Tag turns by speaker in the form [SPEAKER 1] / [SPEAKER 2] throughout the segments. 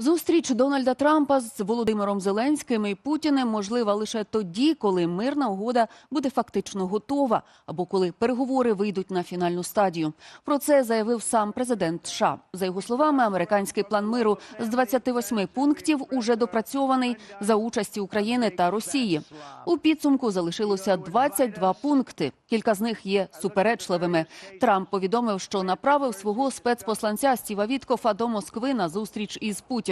[SPEAKER 1] Зустріч Дональда Трампа з Володимиром Зеленським і Путіним можлива лише тоді, коли мирна угода буде фактично готова, або коли переговори вийдуть на фінальну стадію. Про це заявив сам президент США. За його словами, американський план миру з 28 пунктів уже допрацьований за участі України та Росії. У підсумку залишилося 22 пункти. Кілька з них є суперечливими. Трамп повідомив, що направив свого спецпосланця Стіва Віткофа до Москви на зустріч із Путіним.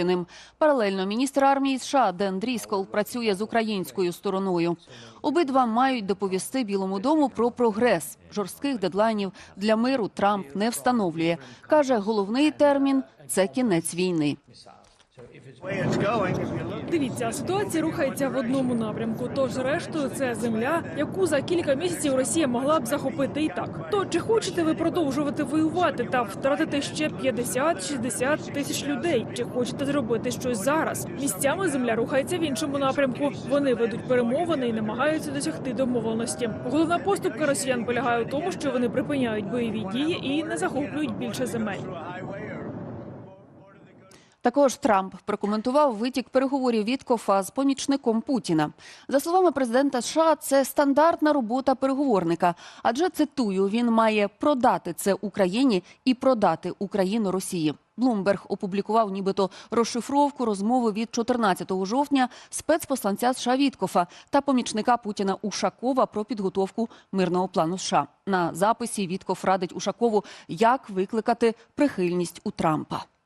[SPEAKER 1] Паралельно міністр армії США Ден Дріскол працює з українською стороною. Обидва мають доповісти Білому дому про прогрес. Жорстких дедлайнів для миру Трамп не встановлює. каже, головний термін це кінець війни.
[SPEAKER 2] Дивіться, ситуація рухається в одному напрямку. Тож, зрештою, це земля, яку за кілька місяців Росія могла б захопити і так. То чи хочете ви продовжувати воювати та втратити ще 50-60 тисяч людей? Чи хочете зробити щось зараз? Місцями земля рухається в іншому напрямку. Вони ведуть перемовини і намагаються досягти домовленості. Головна поступка росіян полягає у тому, що вони припиняють бойові дії і не захоплюють більше земель.
[SPEAKER 1] Також Трамп прокоментував витік переговорів Віткофа з помічником Путіна. За словами президента США, це стандартна робота переговорника. Адже цитую, він має продати це Україні і продати Україну Росії. Блумберг опублікував нібито розшифровку розмови від 14 жовтня спецпосланця США Віткофа та помічника Путіна Ушакова про підготовку мирного плану США. На записі Віткоф радить Ушакову, як викликати прихильність у Трампа.